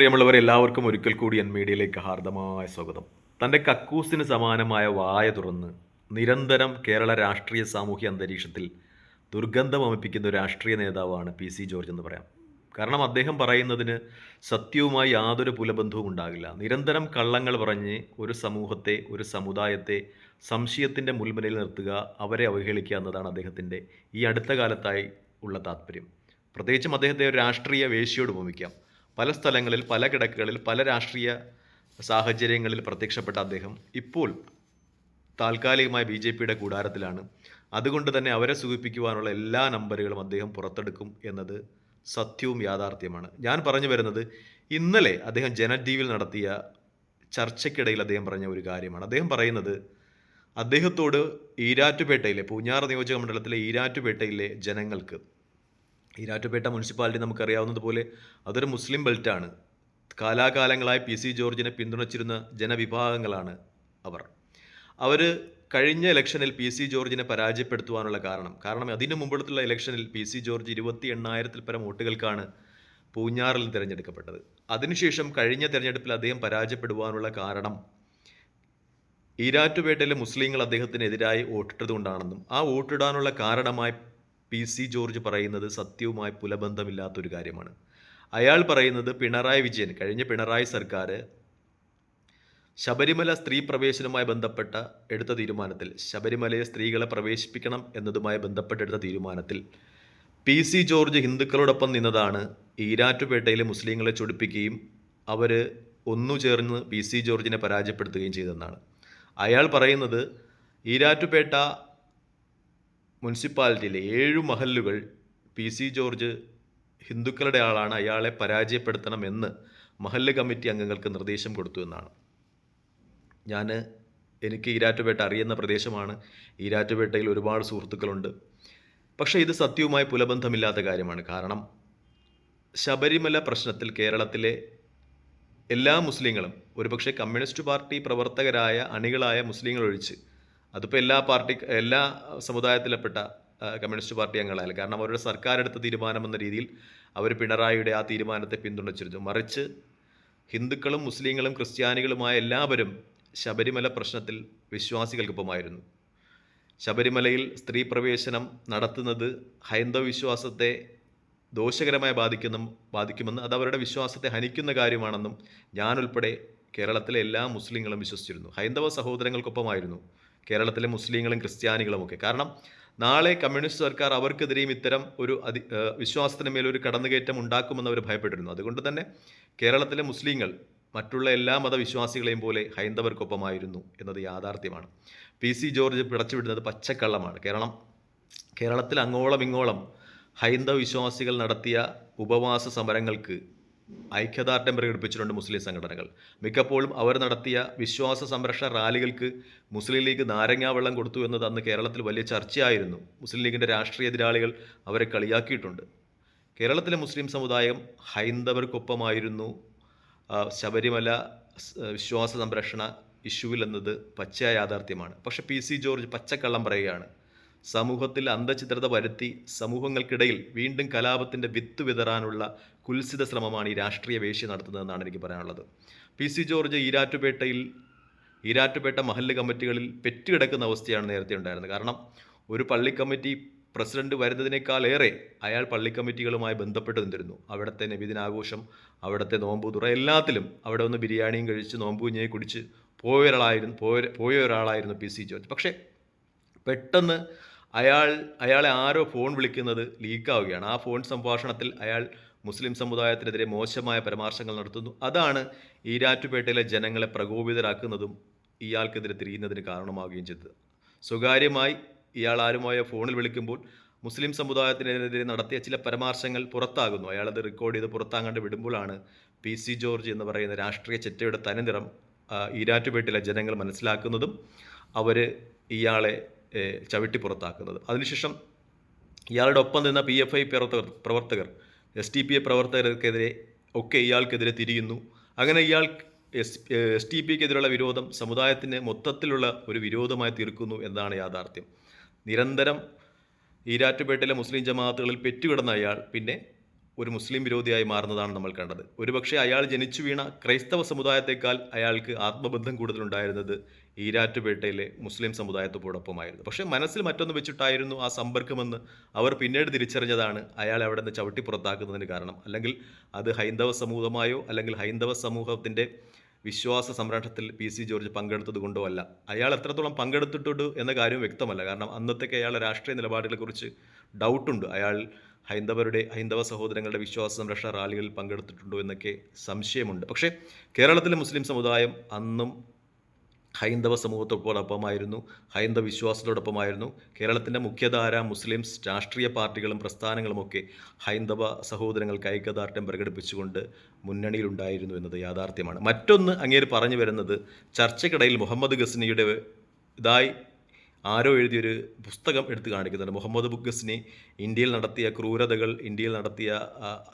പ്രിയമുള്ളവർ എല്ലാവർക്കും ഒരിക്കൽ കൂടി എൻ മീഡിയയിലേക്ക് ഹാർദമായ സ്വാഗതം. തന്റെ കക്കൂസിന് സമാനമായ വായ തുറന്ന് നിരന്തരം കേരള രാഷ്ട്രീയ സാമൂഹ്യ അന്തരീക്ഷത്തിൽ ദുർഗന്ധം അമിപ്പിക്കുന്ന ഒരു രാഷ്ട്രീയ നേതാവാണ് പി സി ജോർജ് എന്ന് പറയാം. കാരണം അദ്ദേഹം പറയുന്നതിന് സത്യവുമായി യാതൊരു പുലബന്ധവും ഉണ്ടാകില്ല. നിരന്തരം കള്ളങ്ങൾ പറഞ്ഞ് ഒരു സമൂഹത്തെ ഒരു സമുദായത്തെ സംശയത്തിന്റെ മുൾമുനയിൽ നിർത്തുക അവരെ അവഹേളിക്കുക എന്നതാണ് അദ്ദേഹത്തിന്റെ ഈ അടുത്ത കാലത്തായി ഉള്ള താല്പര്യം പ്രത്യേകിച്ചും അദ്ദേഹത്തെ ഒരു രാഷ്ട്രീയ വേശിയോട് ഉപമിക്കാം. പല സ്ഥലങ്ങളിൽ പല കിടക്കുകളിൽ പല രാഷ്ട്രീയ സാഹചര്യങ്ങളിൽ പ്രത്യക്ഷപ്പെട്ട അദ്ദേഹം ഇപ്പോൾ താൽക്കാലികമായ ബി ജെ പിയുടെ കൂടാരത്തിലാണ്. അതുകൊണ്ട് തന്നെ അവരെ സൂചിപ്പിക്കുവാനുള്ള എല്ലാ നമ്പറുകളും അദ്ദേഹം പുറത്തെടുക്കും എന്നത് സത്യവും യാഥാർത്ഥ്യമാണ്. ഞാൻ പറഞ്ഞു വരുന്നത് ഇന്നലെ അദ്ദേഹം ജനജീവിൽ നടത്തിയ ചർച്ചയ്ക്കിടയിൽ അദ്ദേഹം പറഞ്ഞ ഒരു കാര്യമാണ്. അദ്ദേഹം പറയുന്നത് അദ്ദേഹത്തോട് ഈരാറ്റുപേട്ടയിലെ പൂഞ്ഞാറ് നിയോജക മണ്ഡലത്തിലെ ഈരാറ്റുപേട്ടയിലെ ജനങ്ങൾക്ക് ഈരാറ്റുപേട്ട മുനിസിപ്പാലിറ്റി നമുക്കറിയാവുന്നതുപോലെ അതൊരു മുസ്ലിം ബെൽറ്റാണ്. കാലാകാലങ്ങളായി പി സി ജോർജിനെ പിന്തുണച്ചിരുന്ന ജനവിഭാഗങ്ങളാണ് അവർ. അവർ കഴിഞ്ഞ ഇലക്ഷനിൽ പി സി ജോർജിനെ പരാജയപ്പെടുത്തുവാനുള്ള കാരണം. കാരണം അതിനു മുമ്പുള്ള ഇലക്ഷനിൽ പി സി ജോർജ് ഇരുപത്തി എണ്ണായിരത്തിൽ പരം വോട്ടുകൾക്കാണ് പൂഞ്ഞാറിൽ തിരഞ്ഞെടുക്കപ്പെട്ടത്. അതിനുശേഷം കഴിഞ്ഞ തിരഞ്ഞെടുപ്പിൽ അദ്ദേഹം പരാജയപ്പെടുവാനുള്ള കാരണം ഈരാറ്റുപേട്ടയിലെ മുസ്ലിങ്ങൾ അദ്ദേഹത്തിനെതിരായി വോട്ടിട്ടതുകൊണ്ടാണെന്നും ആ വോട്ടിടാനുള്ള കാരണമായി പി സി ജോർജ് പറയുന്നത് സത്യവുമായി പുലബന്ധമില്ലാത്തൊരു കാര്യമാണ്. അയാൾ പറയുന്നത് പിണറായി വിജയൻ കഴിഞ്ഞ പിണറായി സർക്കാർ ശബരിമല സ്ത്രീ പ്രവേശനവുമായി ബന്ധപ്പെട്ട എടുത്ത തീരുമാനത്തിൽ ശബരിമലയെ സ്ത്രീകളെ പ്രവേശിപ്പിക്കണം എന്നതുമായി ബന്ധപ്പെട്ടെടുത്ത തീരുമാനത്തിൽ പി സി ജോർജ് ഹിന്ദുക്കളോടൊപ്പം നിന്നതാണ് ഈരാറ്റുപേട്ടയിലെ മുസ്ലിങ്ങളെ ചൊടിപ്പിക്കുകയും അവർ ഒന്നു ചേർന്ന് പി സി ജോർജിനെ പരാജയപ്പെടുത്തുകയും ചെയ്തെന്നാണ് അയാൾ പറയുന്നത് ഈരാറ്റുപേട്ട മുനിസിപ്പാലിറ്റിയിലെ ഏഴ് മഹല്ലുകൾ പി സി ജോർജ് ഹിന്ദുക്കളുടെ ആളാണ്. അയാളെ പരാജയപ്പെടുത്തണമെന്ന് മഹല്ല് കമ്മിറ്റി അംഗങ്ങൾക്ക് നിർദ്ദേശം കൊടുത്തു എന്നാണ്. ഞാൻ എനിക്ക് ഈരാറ്റുപേട്ട അറിയുന്ന പ്രദേശമാണ്. ഈരാറ്റുപേട്ടയിൽ ഒരുപാട് സുഹൃത്തുക്കളുണ്ട്. പക്ഷേ ഇത് സത്യവുമായി പുലബന്ധമില്ലാത്ത കാര്യമാണ്. കാരണം ശബരിമല പ്രശ്നത്തിൽ കേരളത്തിലെ എല്ലാ മുസ്ലിങ്ങളും ഒരുപക്ഷെ കമ്മ്യൂണിസ്റ്റ് പാർട്ടി പ്രവർത്തകരായ അണികളായ മുസ്ലിങ്ങൾ ഒഴിച്ച് അതിപ്പോൾ എല്ലാ പാർട്ടി എല്ലാ സമുദായത്തിലപ്പെട്ട കമ്മ്യൂണിസ്റ്റ് പാർട്ടി അംഗങ്ങളായാലും കാരണം അവരുടെ സർക്കാർ എടുത്ത തീരുമാനം എന്ന രീതിയിൽ അവർ പിണറായിയുടെ ആ തീരുമാനത്തെ പിന്തുണച്ചിരുന്നു. മറിച്ച് ഹിന്ദുക്കളും മുസ്ലിങ്ങളും ക്രിസ്ത്യാനികളുമായ എല്ലാവരും ശബരിമല പ്രശ്നത്തിൽ വിശ്വാസികൾക്കൊപ്പമായിരുന്നു. ശബരിമലയിൽ സ്ത്രീ പ്രവേശനം നടത്തുന്നത് ഹൈന്ദവ വിശ്വാസത്തെ ദോഷകരമായി ബാധിക്കുന്ന ബാധിക്കുമെന്ന് അത് അവരുടെ വിശ്വാസത്തെ ഹനിക്കുന്ന കാര്യമാണെന്നും ഞാനുൾപ്പെടെ കേരളത്തിലെ എല്ലാ മുസ്ലിങ്ങളും വിശ്വസിച്ചിരുന്നു. ഹൈന്ദവ സഹോദരങ്ങൾക്കൊപ്പമായിരുന്നു. കേരളത്തിലെ മുസ്ലിങ്ങളും ക്രിസ്ത്യാനികളുമൊക്കെ. കാരണം നാളെ കമ്മ്യൂണിസ്റ്റ് സർക്കാർ അവർക്കെതിരെയും ഇത്തരം ഒരു അതി വിശ്വാസത്തിന് മേലൊരു കടന്നുകയറ്റം ഉണ്ടാക്കുമെന്ന് അവർ ഭയപ്പെട്ടിരുന്നു. അതുകൊണ്ട് തന്നെ കേരളത്തിലെ മുസ്ലിങ്ങൾ മറ്റുള്ള എല്ലാ മതവിശ്വാസികളെയും പോലെ ഹൈന്ദവർക്കൊപ്പമായിരുന്നു എന്നത് യാഥാർത്ഥ്യമാണ്. പി സി ജോർജ് പിടച്ചുവിടുന്നത് പച്ചക്കള്ളമാണ്. കേരളം കേരളത്തിൽ അങ്ങോളം ഇങ്ങോളം ഹൈന്ദവ വിശ്വാസികൾ നടത്തിയ ഉപവാസ സമരങ്ങൾക്ക് ഐക്യദാർഢ്യം പ്രകടിപ്പിച്ചിട്ടുണ്ട് മുസ്ലിം സംഘടനകൾ. മിക്കപ്പോഴും അവർ നടത്തിയ വിശ്വാസ സംരക്ഷണ റാലികൾക്ക് മുസ്ലിം ലീഗ് നാരങ്ങാ വെള്ളം കൊടുത്തു എന്നത് അന്ന് കേരളത്തിൽ വലിയ ചർച്ചയായിരുന്നു. മുസ്ലിം ലീഗിന്റെ രാഷ്ട്രീയ എതിരാളികൾ അവരെ കളിയാക്കിയിട്ടുണ്ട്. കേരളത്തിലെ മുസ്ലിം സമുദായം ഹൈന്ദവർക്കൊപ്പമായിരുന്നു. ശബരിമല വിശ്വാസ സംരക്ഷണ ഇഷ്യൂവിൽ എന്നത് പച്ചയായ യാഥാർത്ഥ്യമാണ്. പക്ഷേ പി സി ജോർജ് പച്ചക്കള്ളം പറയുകയാണ്. സമൂഹത്തിൽ അന്ധചിത്രത വരുത്തി സമൂഹങ്ങൾക്കിടയിൽ വീണ്ടും കലാപത്തിന്റെ വിത്ത് വിതറാനുള്ള കുൽസിത ശ്രമമാണ് ഈ രാഷ്ട്രീയ വേശ്യ നടത്തുന്നതെന്നാണ് എനിക്ക് പറയാനുള്ളത്. പി സി ജോർജ് ഈരാറ്റുപേട്ടയിൽ ഈരാറ്റുപേട്ട മഹല്ല് കമ്മിറ്റികളിൽ പെറ്റുകിടക്കുന്ന അവസ്ഥയാണ് നേരത്തെ ഉണ്ടായിരുന്നത്. കാരണം ഒരു പള്ളി കമ്മിറ്റി പ്രസിഡന്റ് വരുന്നതിനേക്കാളേറെ അയാൾ പള്ളി കമ്മിറ്റികളുമായി ബന്ധപ്പെട്ട് നിന്നിരുന്നു. അവിടുത്തെ നബിദിനാഘോഷം അവിടുത്തെ നോമ്പ് തുറ എല്ലാത്തിലും അവിടെ ഒന്ന് ബിരിയാണിയും കഴിച്ച് നോമ്പ് കുഞ്ഞയെ കുടിച്ച് പോയ ഒരാളായിരുന്നു പോയ പോയ ഒരാളായിരുന്നു പി സി ജോർജ്. പക്ഷേ പെട്ടെന്ന് അയാൾ അയാളെ ആരോ ഫോൺ വിളിക്കുന്നത് ലീക്കാവുകയാണ്. ആ ഫോൺ സംഭാഷണത്തിൽ അയാൾ മുസ്ലിം സമുദായത്തിനെതിരെ മോശമായ പരാമർശങ്ങൾ നടത്തുന്നു. അതാണ് ഈരാറ്റുപേട്ടയിലെ ജനങ്ങളെ പ്രകോപിതരാക്കുന്നതും ഇയാൾക്കെതിരെ തിരിയുന്നതിന് കാരണമാവുകയും ചെയ്തത്. സ്വകാര്യമായി ഇയാൾ ആരുമായോ ഫോണിൽ വിളിക്കുമ്പോൾ മുസ്ലിം സമുദായത്തിനെതിരെ നടത്തിയ ചില പരാമർശങ്ങൾ പുറത്താകുന്നു. അയാളത് റെക്കോർഡ് ചെയ്ത് പുറത്താങ്ങാണ്ട് വിടുമ്പോഴാണ് പി സി ജോർജ് എന്ന് പറയുന്ന രാഷ്ട്രീയ ചെറ്റയുടെ തനിനിറം ഈരാറ്റുപേട്ടിലെ ജനങ്ങൾ മനസ്സിലാക്കുന്നതും അവർ ഇയാളെ ചവിട്ടി പുറത്താക്കുന്നത്. അതിനുശേഷം ഇയാളുടെ ഒപ്പം നിന്ന പി എഫ് ഐ പ്രവർത്തകർ പ്രവർത്തകർ എസ് ടി പി എ പ്രവർത്തകർക്കെതിരെ ഒക്കെ ഇയാൾക്കെതിരെ തിരിയുന്നു. അങ്ങനെ ഇയാൾ എസ് എസ് ടി പിക്കെതിരെയുള്ള വിരോധം സമുദായത്തിന് മൊത്തത്തിലുള്ള ഒരു വിരോധമായി തീർക്കുന്നു എന്നതാണ് യാഥാർത്ഥ്യം. നിരന്തരം ഈരാറ്റുപേട്ടയിലെ മുസ്ലിം ജമാഅത്തുകളിൽ പെറ്റുകിടന്ന അയാൾ പിന്നെ ഒരു മുസ്ലിം വിരോധിയായി മാറുന്നതാണ് നമ്മൾ കണ്ടത്. ഒരുപക്ഷെ അയാൾ ജനിച്ചു വീണ ക്രൈസ്തവ സമുദായത്തെക്കാൾ അയാൾക്ക് ആത്മബന്ധം കൂടുതലുണ്ടായിരുന്നത് ഈരാറ്റുപേട്ടയിലെ മുസ്ലിം സമുദായത്തോടൊപ്പമായിരുന്നു. പക്ഷേ മനസ്സിൽ മറ്റൊന്ന് വെച്ചിട്ടായിരുന്നു ആ സമ്പർക്കമെന്ന് അവർ പിന്നീട് തിരിച്ചറിഞ്ഞതാണ് അയാൾ അവിടെ നിന്ന് ചവിട്ടി പുറത്താക്കുന്നതിന് കാരണം. അല്ലെങ്കിൽ അത് ഹൈന്ദവ സമൂഹമായോ അല്ലെങ്കിൽ ഹൈന്ദവ സമൂഹത്തിന്റെ വിശ്വാസ സംരക്ഷണത്തിൽ പി സി ജോർജ് പങ്കെടുത്തത് കൊണ്ടോ അല്ല. അയാൾ എത്രത്തോളം പങ്കെടുത്തിട്ടുണ്ട് എന്ന കാര്യം വ്യക്തമല്ല. കാരണം അന്നത്തേക്ക് അയാളുടെ രാഷ്ട്രീയ നിലപാടുകളെക്കുറിച്ച് ഡൗട്ടുണ്ട്. അയാൾ ഹൈന്ദവരുടെ ഹൈന്ദവ സഹോദരങ്ങളുടെ വിശ്വാസ സംരക്ഷണ റാലികളിൽ പങ്കെടുത്തിട്ടുണ്ടോ എന്നൊക്കെ സംശയമുണ്ട്. പക്ഷേ കേരളത്തിലെ മുസ്ലിം സമുദായം അന്നും ഹൈന്ദവ സമൂഹത്തോടൊപ്പമായിരുന്നു ഹൈന്ദവ വിശ്വാസത്തോടൊപ്പമായിരുന്നു. കേരളത്തിന്റെ മുഖ്യധാര മുസ്ലിംസ് രാഷ്ട്രീയ പാർട്ടികളും പ്രസ്ഥാനങ്ങളുമൊക്കെ ഹൈന്ദവ സഹോദരങ്ങൾക്ക് ഐക്യദാർഢ്യം പ്രകടിപ്പിച്ചുകൊണ്ട് മുന്നണിയിലുണ്ടായിരുന്നു എന്നത് യാഥാർത്ഥ്യമാണ്. മറ്റൊന്ന് അങ്ങേര് പറഞ്ഞു വരുന്നത് ചർച്ചയ്ക്കിടയിൽ മുഹമ്മദ് ഗസ്നിയുടെ ഇതായി ആരോ എഴുതിയൊരു പുസ്തകം എടുത്തു കാണിക്കുന്നുണ്ട്. മുഹമ്മദ് ബുഗസിനെ ഇന്ത്യയിൽ നടത്തിയ ക്രൂരതകൾ ഇന്ത്യയിൽ നടത്തിയ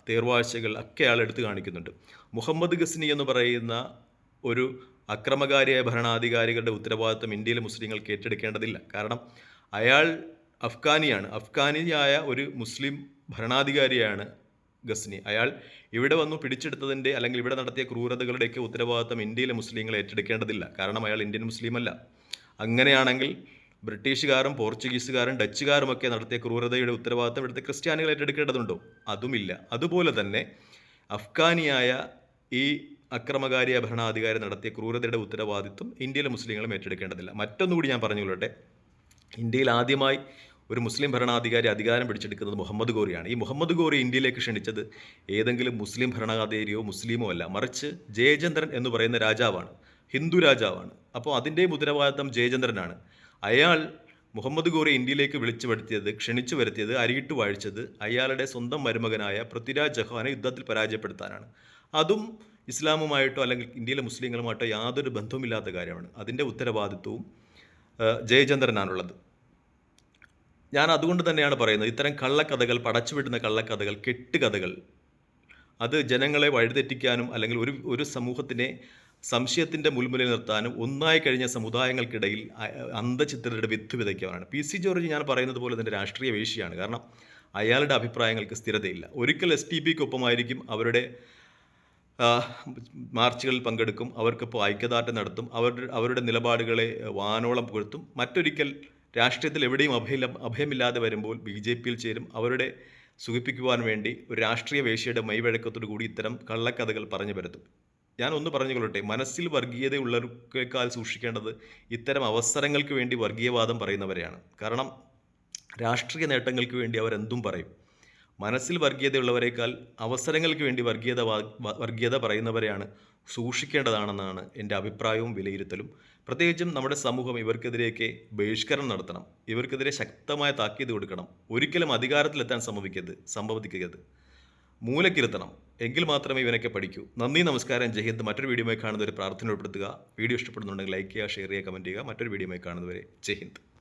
തീർവാഴ്ചകൾ ഒക്കെ അയാൾ എടുത്തു കാണിക്കുന്നുണ്ട്. മുഹമ്മദ് ഗസ്നി എന്ന് പറയുന്ന ഒരു അക്രമകാരിയായ ഭരണാധികാരികളുടെ ഉത്തരവാദിത്വം ഇന്ത്യയിലെ മുസ്ലിങ്ങൾക്ക് ഏറ്റെടുക്കേണ്ടതില്ല. കാരണം അയാൾ അഫ്ഗാനിയാണ്. അഫ്ഗാനിയായ ഒരു മുസ്ലിം ഭരണാധികാരിയാണ് ഗസ്നി. അയാൾ ഇവിടെ വന്നു പിടിച്ചെടുത്തതിന്റെ അല്ലെങ്കിൽ ഇവിടെ നടത്തിയ ക്രൂരതകളുടെയൊക്കെ ഉത്തരവാദിത്വം ഇന്ത്യയിലെ മുസ്ലിങ്ങൾ ഏറ്റെടുക്കേണ്ടതില്ല. കാരണം അയാൾ ഇന്ത്യൻ മുസ്ലിം അല്ല അങ്ങനെയാണെങ്കിൽ ബ്രിട്ടീഷുകാരും പോർച്ചുഗീസുകാരും ഡച്ചുകാരും ഒക്കെ നടത്തിയ ക്രൂരതയുടെ ഉത്തരവാദിത്തം ഇവിടുത്തെ ക്രിസ്ത്യാനികൾ ഏറ്റെടുക്കേണ്ടതുണ്ടോ? അതുമില്ല. അതുപോലെ തന്നെ അഫ്ഗാനിയായ ഈ അക്രമകാരിയ ഭരണാധികാരി നടത്തിയ ക്രൂരതയുടെ ഉത്തരവാദിത്വം ഇന്ത്യയിലെ മുസ്ലിങ്ങളും ഏറ്റെടുക്കേണ്ടതില്ല. മറ്റൊന്നുകൂടി ഞാൻ പറഞ്ഞുകൊള്ളട്ടെ. ഇന്ത്യയിൽ ആദ്യമായി ഒരു മുസ്ലിം ഭരണാധികാരി അധികാരം പിടിച്ചെടുക്കുന്നത് മുഹമ്മദ് ഗോറിയാണ്. ഈ മുഹമ്മദ് ഗോറി ഇന്ത്യയിലേക്ക് ക്ഷണിച്ചത് ഏതെങ്കിലും മുസ്ലിം ഭരണാധികാരിയോ മുസ്ലിമോ അല്ല. മറിച്ച് ജയചന്ദ്രൻ എന്ന് പറയുന്ന രാജാവാണ്. ഹിന്ദു രാജാവാണ്. അപ്പോൾ അതിന്റെയും ഉത്തരവാദിത്തം ജയചന്ദ്രനാണ്. അയാൾ മുഹമ്മദ് ഗോറി ഇന്ത്യയിലേക്ക് വിളിച്ചു വരുത്തിയത് ക്ഷണിച്ചു വരുത്തിയത് അരിയിട്ട് വാഴിച്ചത് അയാളുടെ സ്വന്തം മരുമകനായ പൃഥ്വിരാജ് ചൗഹാനെ യുദ്ധത്തിൽ പരാജയപ്പെടുത്താനാണ്. അതും ഇസ്ലാമുമായിട്ടോ അല്ലെങ്കിൽ ഇന്ത്യയിലെ മുസ്ലിങ്ങളുമായിട്ടോ യാതൊരു ബന്ധവുമില്ലാത്ത കാര്യമാണ്. അതിന്റെ ഉത്തരവാദിത്വവും ജയചന്ദ്രനാണുള്ളത്. ഞാൻ അതുകൊണ്ട് തന്നെയാണ് പറയുന്നത് ഇത്തരം കള്ളക്കഥകൾ പടച്ചുവിടുന്ന കള്ളക്കഥകൾ കെട്ടുകഥകൾ അത് ജനങ്ങളെ വഴിതെറ്റിക്കാനും അല്ലെങ്കിൽ ഒരു ഒരു സമൂഹത്തിനെ സംശയത്തിന്റെ മുൾമുനയിൽ നിർത്താനും ഒന്നായി കഴിഞ്ഞ സമുദായങ്ങൾക്കിടയിൽ അന്ധചിത്രരുടെ വിത്ത് വിതയ്ക്കാനാണ്. പി സി ജോർജ് ഞാൻ പറയുന്നത് പോലെ തന്നെ രാഷ്ട്രീയ വേശിയാണ്. കാരണം അയാളുടെ അഭിപ്രായങ്ങൾക്ക് സ്ഥിരതയില്ല. ഒരിക്കൽ എസ് ടി പിക്കൊപ്പമായിരിക്കും അവരുടെ മാർച്ചുകളിൽ പങ്കെടുക്കും അവർക്കിപ്പോൾ ഐക്യദാർഢ്യം നടത്തും അവരുടെ അവരുടെ നിലപാടുകളെ വാനോളം പുകഴ്ത്തും. മറ്റൊരിക്കൽ രാഷ്ട്രീയത്തിൽ എവിടെയും അഭയം അഭയമില്ലാതെ വരുമ്പോൾ ബി ജെ പിയിൽ ചേരും. അവരുടെ സുഖിപ്പിക്കുവാൻ വേണ്ടി ഒരു രാഷ്ട്രീയ വേശ്യയുടെ മൈവഴക്കത്തോടു കൂടി ഇത്തരം കള്ളക്കഥകൾ പറഞ്ഞു പരത്തും. ഞാൻ ഒന്ന് പറഞ്ഞുകൊള്ളട്ടെ മനസ്സിൽ വർഗീയതയുള്ളവർക്കേക്കാൾ സൂക്ഷിക്കേണ്ടത് ഇത്തരം അവസരങ്ങൾക്ക് വേണ്ടി വർഗീയവാദം പറയുന്നവരെയാണ്. കാരണം രാഷ്ട്രീയ നേട്ടങ്ങൾക്ക് വേണ്ടി അവരെന്തും പറയും. മനസ്സിൽ വർഗീയതയുള്ളവരെക്കാൾ അവസരങ്ങൾക്ക് വേണ്ടി വർഗീയത വർഗീയത പറയുന്നവരെയാണ് സൂക്ഷിക്കേണ്ടതാണെന്നാണ് എന്റെ അഭിപ്രായവും വിലയിരുത്തലും. പ്രത്യേകിച്ചും നമ്മുടെ സമൂഹം ഇവർക്കെതിരെയൊക്കെ ബഹിഷ്കരണം നടത്തണം. ഇവർക്കെതിരെ ശക്തമായ താക്കീത് കൊടുക്കണം. ഒരിക്കലും അധികാരത്തിലെത്താൻ സംഭവിക്കരുത് സംഭവിക്കരുത്. മൂലക്കിരുത്തണം. എങ്കിൽ മാത്രമേ ഇവനൊക്കെ പഠിക്കൂ. നന്ദി നമസ്കാരം. ജയ്ഹിന്ദ് മറ്റൊരു വീഡിയോയുമായി കാണുന്നവരെ പ്രാർത്ഥന ഉൾപ്പെടുത്തുക വീഡിയോ ഇഷ്ടപ്പെടുന്നുണ്ടെങ്കിൽ ലൈക്ക് ചെയ്യുക ഷെയർ ചെയ്യുക കമന്റ് ചെയ്യുക. മറ്റൊരു വീഡിയോയുമായി കാണുന്നവരെ ജയ്ഹിന്ദ്